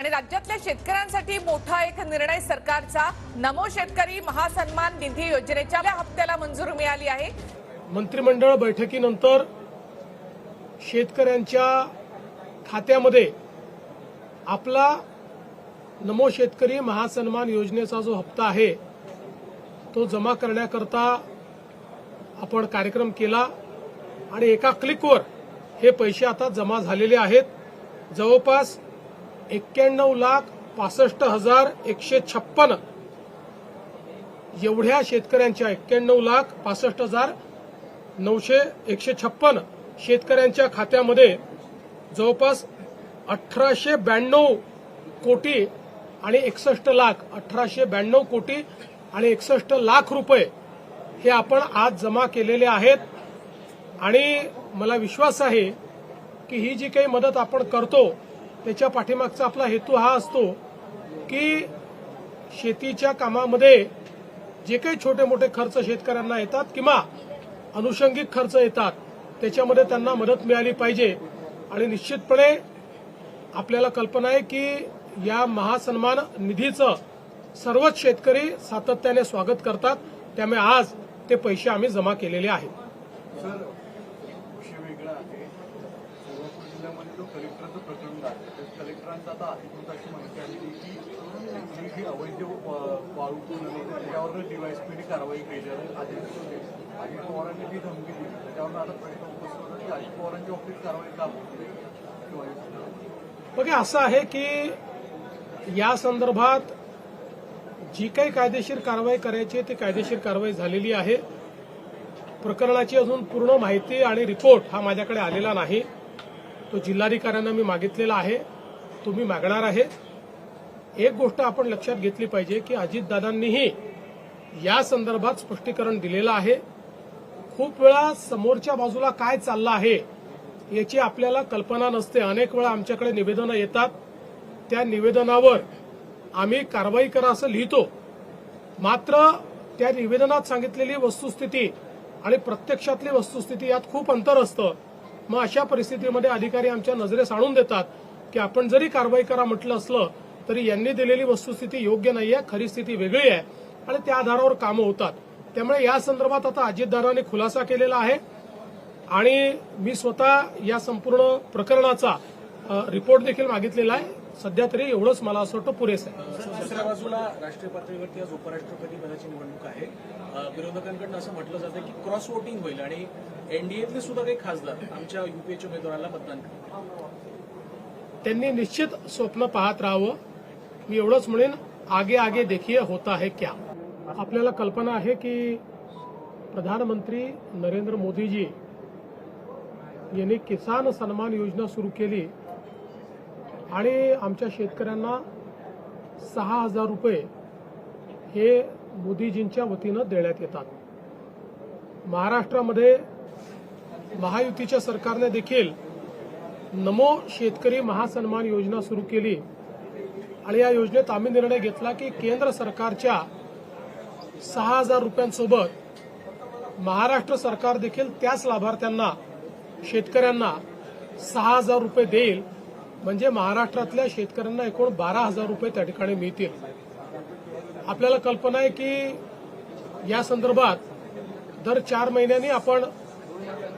आणि राज्यातल्या शेतकऱ्यांसाठी मोठा एक निर्णय सरकारचा. नमो शेतकरी महासन्मान निधी योजनेच्या हप्त्याला मंजुरी मिळाली आहे. मंत्रिमंडळ बैठकीनंतर शेतकऱ्यांच्या खात्यामध्ये आपला नमो शेतकरी महासन्मान योजनेचा जो हप्ता आहे तो जमा करण्याकरता आपण कार्यक्रम केला आणि एका क्लिकवर हे पैसे आता जमा झालेले आहेत. जवळपास एक्क्याण्णव लाख पासष्ट हजार एकशे छप्पन. एवढ्या शेतकऱ्यांच्या एक्क्याण्णव लाख पासष्ट हजार नऊशे एकशे छप्पन शेतकऱ्यांच्या खात्यामध्ये जवळपास अठराशे ब्याण्णव कोटी आणि एकसष्ट लाख अठराशे ब्याण्णव कोटी आणि एकसष्ट लाख रुपये हे आपण आज जमा केलेले आहेत. आणि मला विश्वास आहे की ही जी काही मदत आपण करतो त्याच्या पाठीमागचा आपला हेतू हा असतो की शेतीच्या कामामध्ये जे काही छोटे मोठे खर्च शेतकऱ्यांना येतात किंवा अनुषंगिक खर्च येतात त्याच्यामध्ये त्यांना मदत मिळाली पाहिजे. आणि निश्चितपणे आपल्याला कल्पना आहे की या महासन्मान निधीचं सर्वच शेतकरी सातत्याने स्वागत करतात. त्यामुळे आज ते पैसे आम्ही जमा केलेले आहेत सर विषय वेगळा आहे सोलापूर जिल्ह्यामध्ये जो कलेक्टरचं प्रकरण आहे त्या कलेक्टरांचा आता अधिकृत अशी माहिती आलेली की ही अवैध वा- वाळू पूर्ण त्याच्यावर डीवायसपीने कारवाई केली आहे अजित अजित पवारांनी जी धमकी दिली त्याच्यावर आता प्रश्न उपस्थित होता की अजित पवारांच्या बाबतीत कारवाई का होत? बघा असं आहे की या संदर्भात जी काही कायदेशीर कारवाई करायची ती कायदेशीर कारवाई झालेली आहे. प्रकरणाची अजून पूर्ण माहिती आणि रिपोर्ट हा माझ्याकडे आलेला नाही. तो जिल्हाधिकाऱ्यांना मी मागितलेला आहे. तुम्ही मागणार आहे एक गोष्ट आपण लक्षात घेतली पाहिजे की अजितदादांनीही या संदर्भात स्पष्टीकरण दिलेलं आहे. खूप वेळा समोरच्या बाजूला काय चाललं आहे याची आपल्याला कल्पना नसते. अनेक वेळा आमच्याकडे निवेदनं येतात. त्या निवेदनावर आम्ही कारवाई करा असं लिहितो. मात्र त्या निवेदनात सांगितलेली वस्तुस्थिती आणि प्रत्यक्षातली वस्तुस्थिती यात खूप अंतर असतं. मग अशा परिस्थितीमध्ये अधिकारी आमच्या नजरेस आणून देतात की आपण जरी कारवाई करा म्हटलं असलं तरी यांनी दिलेली वस्तुस्थिती योग्य नाही आहे खरी स्थिती वेगळी आहे आणि त्या आधारावर कामं होतात. त्यामुळे या संदर्भात आता अजितदारांनी खुलासा केलेला आहे आणि मी स्वतः या संपूर्ण प्रकरणाचा रिपोर्ट देखील मागितलेला आहे. सध्या तरी एवढंच मला असं वाटतं पुरेसं आहे. दुसऱ्या बाजूला राष्ट्रीय पातळीवरती आज उपराष्ट्रपती पदाची निवडणूक आहे. विरोधकांकडून असं म्हटलं जातं की क्रॉस वोटिंग होईल आणि एनडीएतले सुद्धा काही खासदार आमच्या युपीएच्या उमेदवाराला मतदान त्यांनी निश्चित स्वप्न पाहत राहावं. मी एवढंच म्हणेन आगे आगे देखिए होता है क्या. आपल्याला कल्पना आहे की प्रधानमंत्री नरेंद्र मोदीजी यांनी किसान सन्मान योजना सुरू केली. आणि आमच्या शेतकऱ्यांना सहा हजार रुपये हे मोदीजींच्या वतीनं देण्यात येतात. महाराष्ट्रामध्ये महायुतीच्या सरकारने देखील नमो शेतकरी महासन्मान योजना सुरू केली आणि या योजनेत आम्ही निर्णय घेतला की केंद्र सरकारच्या सहा हजार रुपयांसोबत महाराष्ट्र सरकार देखील त्याच लाभार्थ्यांना शेतकऱ्यांना सहा हजार रुपये देईल म्हणजे महाराष्ट्रातल्या शेतकऱ्यांना एकूण बारा हजार रुपये त्या ठिकाणी मिळतील. आपल्याला कल्पना आहे की या संदर्भात दर चार महिन्यांनी आपण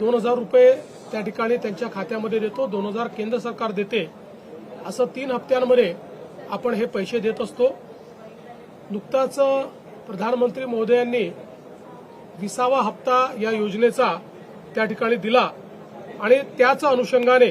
दोन हजार रुपये त्या ठिकाणी त्यांच्या खात्यामध्ये देतो दोन हजार केंद्र सरकार देते. असं तीन हप्त्यांमध्ये आपण हे पैसे देत असतो. नुकताच प्रधानमंत्री महोदयांनी विसावा हप्ता या योजनेचा त्या ठिकाणी दिला आणि त्याच अनुषंगाने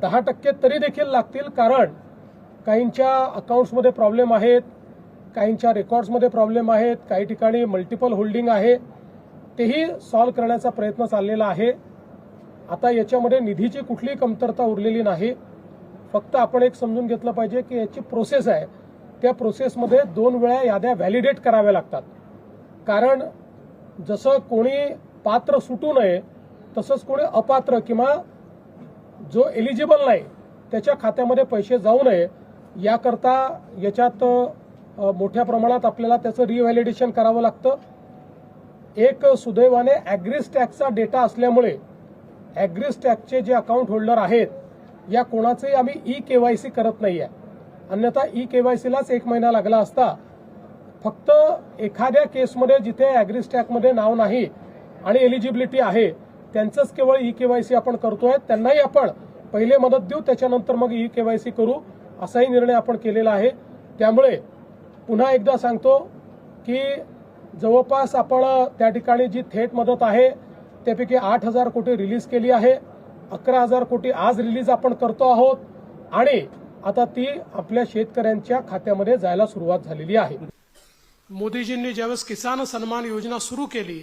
दहा टक्के तरी देखील लागतील कारण काहींच्या अकाउंट्समध्ये प्रॉब्लेम आहेत काहींच्या रेकॉर्ड्समध्ये प्रॉब्लेम आहेत काही ठिकाणी मल्टिपल होल्डिंग आहे. तेही सॉल्व्ह करण्याचा प्रयत्न चाललेला आहे. आता याच्यामध्ये निधीची कुठलीही कमतरता उरलेली नाही. फक्त आपण एक समजून घेतलं पाहिजे की याची प्रोसेस आहे. त्या प्रोसेसमध्ये दोन वेळा याद्या व्हॅलिडेट कराव्या लागतात. कारण जसं कोणी पात्र सुटू नये तसंच कोणी अपात्र किंवा जो एलिजिबल नाही त्याच्या खात्यामध्ये पैसे जाऊ नये याकरता याच्यात मोठ्या प्रमाणात आपल्याला त्याचं रिव्हॅलिडेशन करावं लागतं. एक सुदैवाने ॲग्रिस्टॅकचा डेटा असल्यामुळे ॲग्रिस्टॅकचे जे अकाउंट होल्डर आहेत या कोणाचंही आम्ही ई के वाय सी करत नाही आहे अन्यथा ई के वाय सीलाच एक महिना लागला असता फक्त एखाद्या केसमध्ये जिथे ॲग्रिस्टॅकमध्ये नाव नाही आणि एलिजिबिलिटी आहे त्यांचंच केवळ ई केवायसी आपण करतोय त्यांनाही आपण पहिले मदत देऊ त्याच्यानंतर मग ई केवायसी करू असाही निर्णय आपण केलेला आहे. त्यामुळे पुन्हा एकदा सांगतो की जवळपास आपण त्या ठिकाणी जी थेट मदत आहे त्यापैकी आठ हजार कोटी रिलीज केली आहे. अकरा हजार कोटी आज रिलीज आपण करतो आहोत आणि आता ती आपल्या शेतकऱ्यांच्या खात्यामध्ये जायला सुरुवात झालेली आहे. मोदीजींनी ज्यावेळेस किसान सन्मान योजना सुरू केली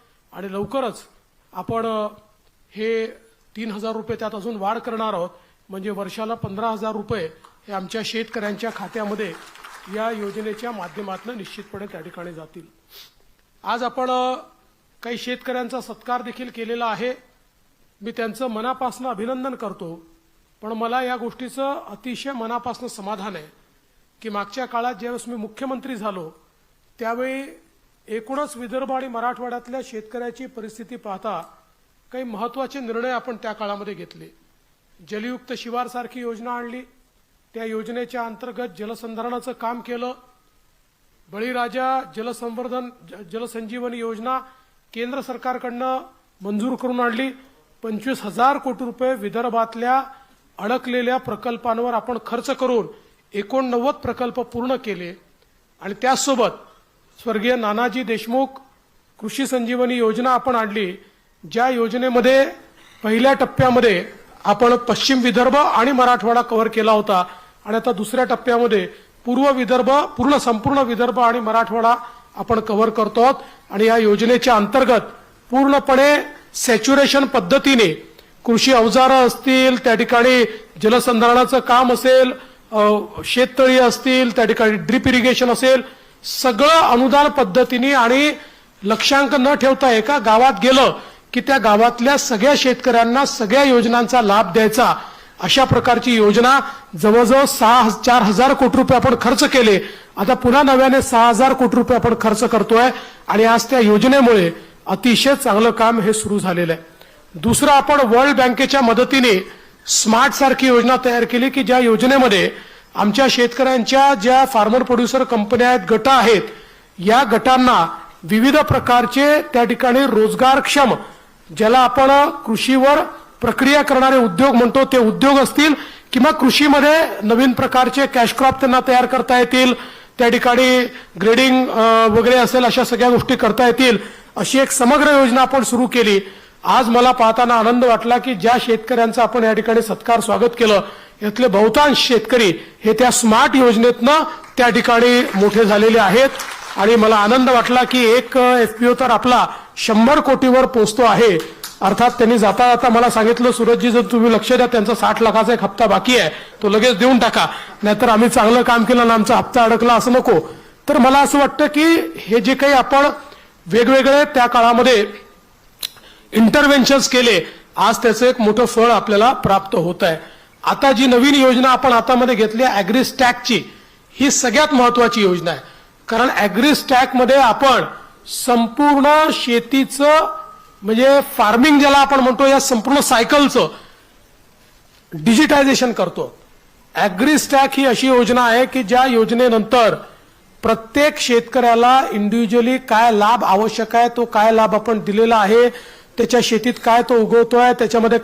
आणि लवकरच आपण हे तीन हजार रुपये त्यात अजून वाढ करणार आहोत. म्हणजे वर्षाला पंधरा हजार रुपये हे आमच्या शेतकऱ्यांच्या खात्यामध्ये या योजनेच्या माध्यमातून निश्चितपणे त्या ठिकाणी जातील. आज आपण काही शेतकऱ्यांचा सत्कार देखील केलेला आहे. मी त्यांचं मनापासून अभिनंदन करतो. पण मला या गोष्टीचं अतिशय मनापासून समाधान आहे की मागच्या काळात ज्यावेळेस मी मुख्यमंत्री झालो त्यावेळी एकूणच विदर्भ आणि मराठवाड्यातल्या शेतकऱ्याची परिस्थिती पाहता काही महत्त्वाचे निर्णय आपण त्या काळामध्ये घेतले. जलयुक्त शिवारसारखी योजना आणली. त्या योजनेच्या अंतर्गत जलसंधारणाचं काम केलं. बळीराजा जलसंवर्धन ज- जलसंजीवनी योजना केंद्र सरकारकडनं मंजूर करून आणली. पंचवीस हजार कोटी रुपये विदर्भातल्या अडकलेल्या प्रकल्पांवर आपण खर्च करून एकोणनव्वद प्रकल्प पूर्ण केले. आणि त्याचसोबत स्वर्गीय नानाजी देशमुख कृषी संजीवनी योजना आपण आणली. ज्या योजनेमध्ये पहिल्या टप्प्यामध्ये आपण पश्चिम विदर्भ आणि मराठवाडा कव्हर केला होता. आणि आता दुसऱ्या टप्प्यामध्ये पूर्व विदर्भ पूर्ण संपूर्ण विदर्भ आणि मराठवाडा आपण कव्हर करतो आहोत. आणि या योजनेच्या अंतर्गत पूर्णपणे सॅच्युरेशन पद्धतीने कृषी अवजारं असतील त्या ठिकाणी जलसंधारणाचं काम असेल शेततळी असतील त्या ठिकाणी ड्रीप इरिगेशन असेल सगळं अनुदान पद्धतीने आणि लक्षांक न ठेवता एका गावात गेलं की त्या गावातल्या सगळ्या शेतकऱ्यांना सगळ्या योजनांचा लाभ द्यायचा. अशा प्रकारची योजना जवळजवळ सहा चार हजार कोटी रुपये आपण खर्च केले. आता पुन्हा नव्याने सहा हजार कोटी रुपये आपण खर्च करतोय आणि आज त्या योजनेमुळे अतिशय चांगलं काम हे सुरू झालेलं आहे. दुसरं आपण वर्ल्ड बँकेच्या मदतीने स्मार्ट सारखी योजना तयार केली की ज्या योजनेमध्ये आमच्या शेतकऱ्यांच्या ज्या फार्मर प्रोड्युसर कंपन्या आहेत गट आहेत या गटांना विविध प्रकारचे त्या ठिकाणी रोजगारक्षम ज्याला आपण कृषीवर प्रक्रिया करणारे उद्योग म्हणतो ते उद्योग असतील किंवा कृषीमध्ये नवीन प्रकारचे कॅश क्रॉप त्यांना तयार करता येतील त्या ठिकाणी ग्रेडिंग वगैरे असेल अशा सगळ्या गोष्टी करता येतील अशी एक समग्र योजना आपण सुरू केली. आज मला पाहताना आनंद वाटला की ज्या शेतकऱ्यांचा आपण या ठिकाणी सत्कार स्वागत केलं यातले बहुतांश शेतकरी हे त्या स्मार्ट योजनेतनं त्या ठिकाणी मोठे झालेले आहेत. आणि मला आनंद वाटला की एक एफपीओ तर आपला शंभर कोटीवर पोहोचतो आहे. अर्थात त्यांनी जाता जाता मला सांगितलं सूरजजी जर तुम्ही लक्ष द्या त्यांचा साठ लाखाचा एक हप्ता बाकी आहे. तो लगेच देऊन टाका. नाहीतर आम्ही चांगलं काम केलं आणि आमचा हप्ता अडकला असं नको. तर मला असं वाटतं की हे जे काही आपण वेगवेगळे त्या काळामध्ये इंटरव्हेन्शन्स केले आज त्याचं एक मोठं फळ आपल्याला प्राप्त होत आहे आता जी नवीन योजना आपण हातामध्ये घेतली आहे ॲग्रीस्टॅकची ही सगळ्यात महत्वाची योजना आहे. कारण अॅग्रिस्टॅकमध्ये आपण संपूर्ण शेतीचं म्हणजे फार्मिंग ज्याला आपण म्हणतो या संपूर्ण सायकलचं डिजिटायझेशन करतो. ॲग्रीस्टॅक ही अशी योजना आहे की ज्या योजनेनंतर प्रत्येक शेतकऱ्याला इंडिव्हिज्युअली काय लाभ आवश्यक आहे तो काय लाभ आपण दिलेला आहे त्याच्या शेतीत काय तो उगवतोय त्याच्यामध्ये